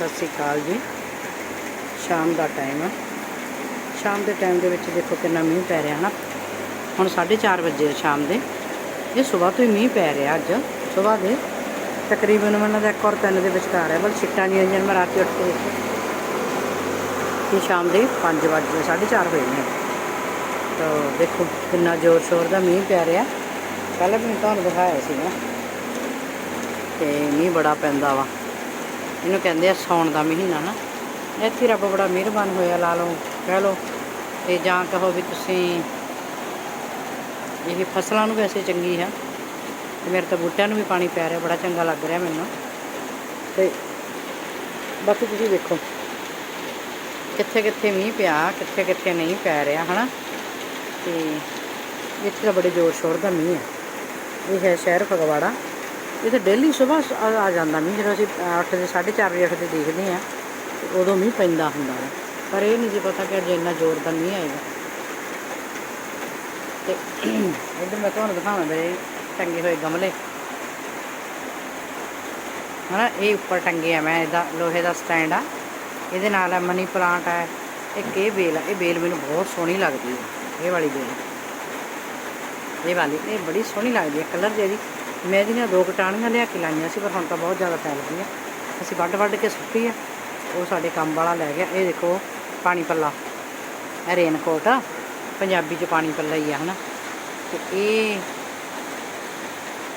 ਸਤਿ ਸ੍ਰੀ ਅਕਾਲ ਜੀ। ਸ਼ਾਮ ਦਾ ਟਾਈਮ ਆ। ਸ਼ਾਮ ਦੇ ਟਾਈਮ ਦੇ ਵਿੱਚ ਦੇਖੋ ਕਿੰਨਾ ਮੀਂਹ ਪੈ ਰਿਹਾ ਨਾ। ਹੁਣ 4:30 ਵਜੇ ਆ ਸ਼ਾਮ ਦੇ। ਇਹ ਸਵੇਰ ਤੋਂ ਹੀ ਮੀਂਹ ਪੈ ਰਿਹਾ ਅੱਜ। ਸਵੇਰ ਦੇ ਤਕਰੀਬਨ ਮੈਨੂੰ ਦਾ ਇੱਕ ਔਰ ਤਿੰਨ ਦੇ ਵਿਚਕਾਰ ਹੈ ਬਲ ਛਿੱਟਾਂ ਨਹੀਂ ਆਈਆਂ ਮੈਂ ਰਾਤੀ ਉੱਠ ਕੇ ਦੇਖੀ ਕਿ ਸ਼ਾਮ ਦੇ 5 ਵਜੇ 4:30 ਹੋਏ ਨੇ। ਤਾਂ ਦੇਖੋ ਕਿੰਨਾ ਜ਼ੋਰ ਸ਼ੋਰ ਦਾ ਮੀਂਹ ਪੈ ਰਿਹਾ। ਪਹਿਲਾਂ ਵੀ ਮੈਂ ਤੁਹਾਨੂੰ ਦਿਖਾਇਆ ਸੀ ਨਾ ਤੇ ਮੀਂਹ ਬੜਾ ਪੈਂਦਾ ਵਾ। ਇਹਨੂੰ ਕਹਿੰਦੇ ਆ ਸੌਣ ਦਾ ਮਹੀਨਾ ਨਾ। ਇੱਥੇ ਰੱਬ ਬੜਾ ਮਿਹਰਬਾਨ ਹੋਇਆ, ਲਾ ਲਓ, ਕਹਿ ਲਓ। ਤੇ ਜਾਂ ਕਹੋ ਵੀ ਤੁਸੀਂ ਇਹ ਫਸਲਾਂ ਨੂੰ ਵੈਸੇ ਚੰਗੀ ਹੈ ਤੇ ਮੇਰੇ ਤਾਂ ਬੂਟਿਆਂ ਨੂੰ ਵੀ ਪਾਣੀ ਪੈ ਰਿਹਾ, ਬੜਾ ਚੰਗਾ ਲੱਗ ਰਿਹਾ ਮੈਨੂੰ। ਤੇ ਬਾਕੀ ਤੁਸੀਂ ਦੇਖੋ ਕਿੱਥੇ ਕਿੱਥੇ ਮੀਂਹ ਪਿਆ ਕਿੱਥੇ ਕਿੱਥੇ ਨਹੀਂ ਪੈ ਰਿਹਾ, ਹਨਾ? ਤੇ ਇੱਥੇ ਤਾਂ ਬੜੇ ਜ਼ੋਰ ਸ਼ੋਰ ਦਾ ਮੀਂਹ ਹੈ ਇਹ ਹੈ ਸ਼ਹਿਰ ਫਗਵਾੜਾ। ਇੱਥੇ ਡੇਲੀ ਸਵੇਰ ਆ ਜਾਂਦਾ ਮੀਂਹ, ਜਦੋਂ ਅਸੀਂ ਅੱਠ ਦੇ 4:30 ਵਜੇ ਉੱਠ ਦੇ ਦੇਖਦੇ ਆ ਉਦੋਂ ਮੀਂਹ ਪੈਂਦਾ ਹੁੰਦਾ ਹੈ ਪਰ ਇਹ ਨਹੀਂ ਜੀ ਪਤਾ ਕਿ ਅੱਜ ਇੰਨਾ ਜ਼ੋਰ ਦਾ ਮੀਂਹ ਆਏਗਾ। ਤੇ ਇੱਧਰ ਮੈਂ ਤੁਹਾਨੂੰ ਦਿਖਾਵਾਂ ਮੇਰੇ ਟੰਗੇ ਹੋਏ ਗਮਲੇ। ਹਨਾ, ਇਹ ਉੱਪਰ ਟੰਗੇ ਆ ਮੈਂ, ਇਹਦਾ ਲੋਹੇ ਦਾ ਸਟੈਂਡ ਆ। ਇਹਦੇ ਨਾਲ ਮਨੀ ਪਲਾਂਟ ਹੈ ਇੱਕ ਇਹ ਬੇਲ ਆ, ਇਹ ਬੇਲ ਮੈਨੂੰ ਬਹੁਤ ਸੋਹਣੀ ਲੱਗਦੀ ਹੈ ਇਹ ਵਾਲੀ ਬੇਲ। ਇਹ ਵਾਲੀ, ਇਹ ਬੜੀ ਸੋਹਣੀ ਲੱਗਦੀ ਹੈ ਕਲਰ ਜਿਹੜੀ ਮੈਂ ਇਹਦੀਆਂ ਦੋ ਕਟਾਣੀਆਂ ਲਿਆ ਕੇ ਲਾਈਆਂ ਸੀ, ਪਰ ਹੁਣ ਤਾਂ ਬਹੁਤ ਜ਼ਿਆਦਾ ਫੈਲ ਗਈ ਆ ਅਸੀਂ ਵੱਢ ਵੱਢ ਕੇ ਸੁੱਟੀ ਆ। ਉਹ ਸਾਡੇ ਕੰਮ ਵਾਲਾ ਲੈ ਗਿਆ। ਇਹ ਦੇਖੋ, ਪਾਣੀ ਪੱਲਾ। ਇਹ ਰੇਨ ਆ। ਪੰਜਾਬੀ ਚ ਪਾਣੀ ਪੱਲਾ ਹੀ ਆ, ਹਨਾ। ਤੇ ਇਹ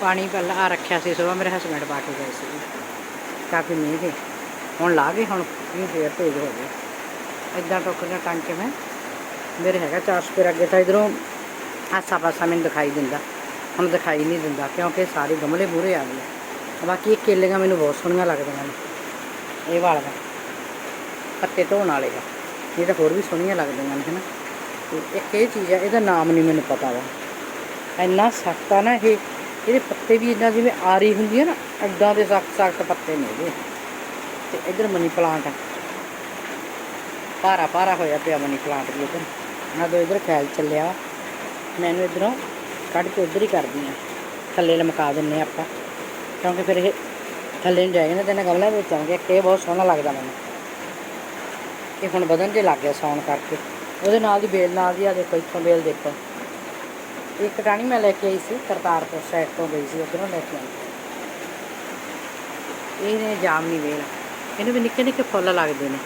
ਪਾਣੀ ਪੱਲਾ ਆ ਰੱਖਿਆ ਸੀ ਸਵੇਰ, ਮੇਰੇ ਹਸਬੰਡ ਪਾ ਕੇ ਗਏ ਸੀ। ਕਾਫੀ ਮੀਂਹ ਦੇ ਹੁਣ ਲਾ ਗਏ, ਹੁਣ ਮੀਂਹ ਫੇਰ ਭੇਜ ਹੋ ਗਏ। ਇਦਾਂ ਟੋਕਰੀਆਂ ਟੰਗ ਕੇ ਮੈਂ, ਮੇਰੇ ਹੈਗਾ ਚਾਰ ਸਪੇਰ ਅੱਗੇ ਤਾਂ ਇਧਰੋਂ ਆਸਾ ਪਾਸਾ ਮੈਨੂੰ ਦਿਖਾਈ ਦਿੰਦਾ। ਹੁਣ ਦਿਖਾਈ ਨਹੀਂ ਦਿੰਦਾ, ਕਿਉਂਕਿ ਸਾਰੇ ਗਮਲੇ ਮੂਹਰੇ ਆ ਗਏ। ਬਾਕੀ ਇਹ ਕੇਲੀਆਂ ਮੈਨੂੰ ਬਹੁਤ ਸੋਹਣੀਆਂ ਲੱਗਦੀਆਂ ਨੇ। ਇਹ ਵਾਲੀਆਂ ਪੱਤੇ ਧੋਣ ਵਾਲੇ ਆ। ਇਹ ਤਾਂ ਹੋਰ ਵੀ ਸੋਹਣੀਆਂ ਲੱਗਦੀਆਂ ਨੇ, ਹਨਾ। ਤੇ ਇੱਕ ਇਹ ਚੀਜ਼ ਆ, ਇਹਦਾ ਨਾਮ ਨਹੀਂ ਮੈਨੂੰ ਪਤਾ ਵਾ। ਇੰਨਾ ਸਖਤ ਆ ਨਾ ਇਹ, ਇਹਦੇ ਪੱਤੇ ਵੀ ਇਦਾਂ ਜਿਵੇਂ ਆਰੀ ਹੁੰਦੀ ਹੈ ਨਾ ਐਦਾਂ ਦੇ ਸਖਤ ਸਖਤ ਪੱਤੇ ਨੇ ਇਹਦੇ। ਤੇ ਇਧਰ ਮਨੀ ਪਲਾਂਟ ਆ। ਭਾਰਾ ਭਾਰਾ ਹੋਇਆ ਪਿਆ ਮਨੀ ਪਲਾਂਟ ਵੀ ਇਧਰ ਨਾ ਦੋ ਇਧਰ ਖੈਲ ਚੱਲਿਆ। ਮੈਨੂੰ ਇਧਰੋਂ ਕੱਢ ਕੇ ਉਧਰ ਹੀ ਕਰਦੀ ਆ ਥੱਲੇ ਲਮਕਾ ਦਿੰਨੇ ਆ ਆਪਾਂ। ਕਿਉਂਕਿ ਫਿਰ ਇਹ ਥੱਲੇ ਨੂੰ ਜਾਏਗਾ ਨਾ, ਤੇ ਇਹਨਾਂ ਗਮਲਿਆਂ ਵਿੱਚ ਆਉਂਗੇ ਕਿ ਇਹ ਬਹੁਤ ਸੋਹਣਾ ਲੱਗਦਾ ਮੈਨੂੰ। ਇਹ ਹੁਣ ਵਧਣ ਜੇ ਲੱਗ ਗਿਆ ਸੌਣ ਕਰਕੇ। ਉਹਦੇ ਨਾਲ ਦੀ ਬੇਲ ਨਾਲ ਦੀ ਆ, ਦੇਖੋ, ਇੱਥੋਂ ਬੇਲ ਦੇਖੋ। ਇੱਕ ਟਾਣੀ ਮੈਂ ਲੈ ਕੇ ਆਈ ਸੀ, ਕਰਤਾਰਪੁਰ ਸਾਈਡ ਤੋਂ ਗਈ ਸੀ, ਉਧਰੋਂ ਲੈ ਕੇ ਆਈ। ਇਹ ਨੇ ਜਾਮਨੀ ਵੇਲ ਇਹਨੂੰ ਵੀ ਨਿੱਕੇ ਨਿੱਕੇ ਫੁੱਲ ਲੱਗਦੇ ਨੇ।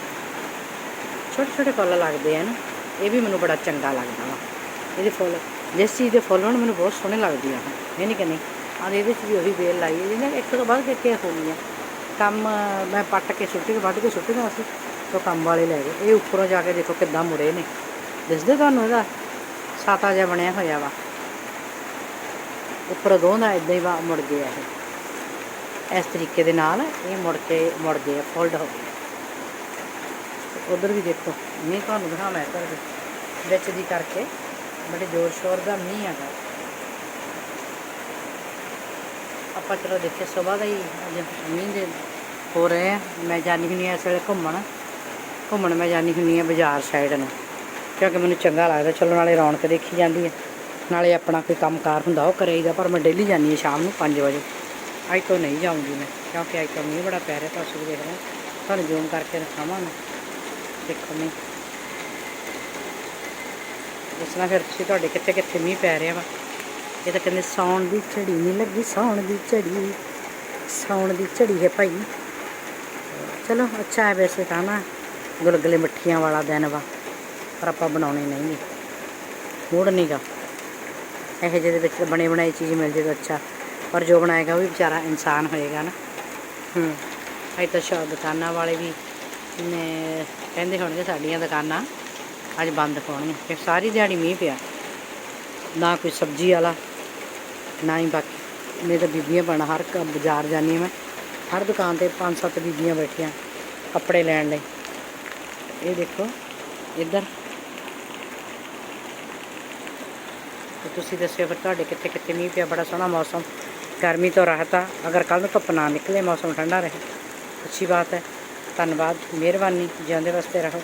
ਛੋਟੇ ਛੋਟੇ ਫੁੱਲ ਲੱਗਦੇ ਆ ਨਾ। ਇਹ ਵੀ ਮੈਨੂੰ ਬੜਾ ਚੰਗਾ ਲੱਗਦਾ ਵਾ। ਇਹਦੇ ਫੁੱਲ ਜਿਸ ਚੀਜ਼ ਦੇ ਫੁੱਲ ਹੋਣ, ਮੈਨੂੰ ਬਹੁਤ ਸੋਹਣੇ ਲੱਗਦੇ ਆ। ਇਹ ਨਹੀਂ ਕਹਿੰਦੀ ਆ ਇਹਦੇ ਵਿੱਚ ਵੀ ਉਹੀ ਵੇਲ ਲਾਈ ਹੈ ਜਿਹਨੇ ਇੱਕ ਤੋਂ ਬਾਅਦ ਕੇ ਕੇ ਹੋਣੀ ਆ। ਕੰਮ ਮੈਂ ਪੱਟ ਕੇ ਸੁੱਟੀ ਕੇ, ਵੱਢ ਕੇ ਸੁੱਟੀ ਗਿਆ ਸੀ ਤੋਂ ਕੰਮ ਵਾਲੇ ਲੈ ਗਏ। ਇਹ ਉੱਪਰੋਂ ਜਾ ਕੇ ਦੇਖੋ ਕਿੱਦਾਂ ਮੁੜੇ ਨੇ। ਦਿਸਦੇ ਤੁਹਾਨੂੰ ਇਹਦਾ? ਸਾਤਾ ਜਿਹਾ ਬਣਿਆ ਹੋਇਆ ਵਾ। ਉੱਪਰ ਦੋਂਦਾ ਇਦਾਂ ਹੀ ਵਾ, ਮੁੜ ਗਿਆ ਇਹ। ਇਸ ਤਰੀਕੇ ਦੇ ਨਾਲ ਇਹ ਮੁੜ ਕੇ ਮੁੜ ਗਏ ਫੋਲਡ ਹੋ ਗਏ। ਉਧਰ ਵੀ ਦੇਖੋ ਮੀਂਹ ਤੁਹਾਨੂੰ ਦਿਖਾਵਾਂ ਇੱਧਰ ਵਿੱਚ ਦੀ ਕਰਕੇ ਬੜੇ ਜ਼ੋਰ ਸ਼ੋਰ ਦਾ ਮੀਂਹ ਹੈਗਾ। ਆਪਾਂ ਚਲੋ ਦੇਖੇ ਸਵੇਰ ਦਾ ਹੀ ਅੱਜ ਮੀਂਹ ਦੇ ਹੋ ਰਹੇ ਆ। ਮੈਂ ਜਾਣੀ ਹੁੰਦੀ ਆ ਇਸ ਵੇਲੇ ਘੁੰਮਣ। ਘੁੰਮਣ ਮੈਂ ਜਾਣੀ ਹੁੰਦੀ ਆ ਬਾਜ਼ਾਰ ਸਾਈਡ ਨੂੰ। ਕਿਉਂਕਿ ਮੈਨੂੰ ਚੰਗਾ ਲੱਗਦਾ, ਚਲੋ ਨਾਲੇ ਰੌਣਕ ਦੇਖੀ ਜਾਂਦੀ ਹੈ। ਨਾਲੇ ਆਪਣਾ ਕੋਈ ਕੰਮਕਾਰ ਹੁੰਦਾ ਉਹ ਕਰੀਦਾ ਪਰ ਮੈਂ ਡੇਲੀ ਜਾਂਦੀ ਹਾਂ ਸ਼ਾਮ ਨੂੰ 5 ਵਜੇ। ਅੱਜ ਤੋਂ ਨਹੀਂ ਜਾਊਂਗੀ ਮੈਂ, ਕਿਉਂਕਿ ਅੱਜ ਤੋਂ ਮੀਂਹ ਬੜਾ ਪੈ ਰਿਹਾ ਤੁਸੀਂ ਵੀ ਦੇਖ ਰਹੇ ਤੁਹਾਨੂੰ ਜ਼ੂਮ ਕਰਕੇ ਦਿਖਾਵਾਂ ਮੈਂ ਦੇਖੋ ਮੀਂਹ। ਦੱਸਣਾ ਫਿਰ ਤੁਸੀਂ ਤੁਹਾਡੇ ਕਿੱਥੇ ਕਿੱਥੇ ਮੀਂਹ ਪੈ ਰਿਹਾ ਵਾ? ਇਹ ਤਾਂ ਕਹਿੰਦੇ ਸੌਣ ਦੀ ਝੜੀ ਨਹੀਂ ਲੱਗੀ ਸੌਣ ਦੀ ਝੜੀ ਸੌਣ ਦੀ ਝੜੀ ਹੈ ਭਾਈ। ਚਲੋ, ਅੱਛਾ ਹੈ ਵੈਸੇ ਤਾਂ ਨਾ, ਗੁਲਗੁਲੇ ਮੱਠੀਆਂ ਵਾਲਾ ਦਿਨ ਵਾ, ਪਰ ਆਪਾਂ ਬਣਾਉਣੇ ਨਹੀਂ ਮੂਡ ਨਹੀਂਗਾ ਇਹੋ ਜਿਹੇ ਦੇ ਵਿੱਚ ਬਣੇ ਬਣਾਈ ਚੀਜ਼ ਮਿਲ ਜੇ ਤਾਂ ਅੱਛਾ। ਪਰ ਜੋ ਬਣਾਏਗਾ ਉਹ ਵੀ ਵਿਚਾਰਾ ਇਨਸਾਨ ਹੋਏਗਾ ਨਾ। ਹੂੰ, ਅੱਜ ਤਾਂ ਸ਼ਾਇਦ ਦੁਕਾਨਾਂ ਵਾਲੇ ਵੀ ਨੇ ਕਹਿੰਦੇ ਹੋਣਗੇ ਸਾਡੀਆਂ ਦੁਕਾਨਾਂ। ਅੱਜ ਬੰਦ ਹੋਣਗੀਆਂ ਕਿ ਸਾਰੀ ਦਿਹਾੜੀ ਮੀਂਹ ਪਿਆ। ਨਾ ਕੋਈ ਸਬਜ਼ੀ ਵਾਲਾ, ਨਾ ਹੀ ਬਾਕੀ। ਨਹੀਂ ਤਾਂ ਬੀਬੀਆਂ ਬਣਾ, ਹਰ ਕ- ਬਾਜ਼ਾਰ ਜਾਂਦੀ ਹਾਂ ਮੈਂ। ਹਰ ਦੁਕਾਨ ਤੇ ਪੰਜ ਸੱਤ ਬੀਬੀਆਂ ਬੈਠੀਆਂ ਕੱਪੜੇ ਲੈਣ ਲਈ। ਇਹ ਦੇਖੋ, ਇੱਧਰ। ਤੇ ਤੁਸੀਂ ਦੱਸਿਓ ਫਿਰ ਤੁਹਾਡੇ ਕਿੱਥੇ ਕਿੱਥੇ ਮੀਂਹ ਪਿਆ। ਬੜਾ ਸੋਹਣਾ ਮੌਸਮ। ਗਰਮੀ ਤੋਂ ਰਾਹਤ ਆ। ਅਗਰ ਕੱਲ ਨੂੰ ਧੁੱਪ ਨਾ ਨਿਕਲੇ, ਮੌਸਮ ਠੰਡਾ ਰਹੇ। ਅੱਛੀ ਬਾਤ ਹੈ। ਧੰਨਵਾਦ। ਮਿਹਰਬਾਨੀ। ਜਿਉਂਦੇ ਵਾਸਤੇ ਰਹੋ।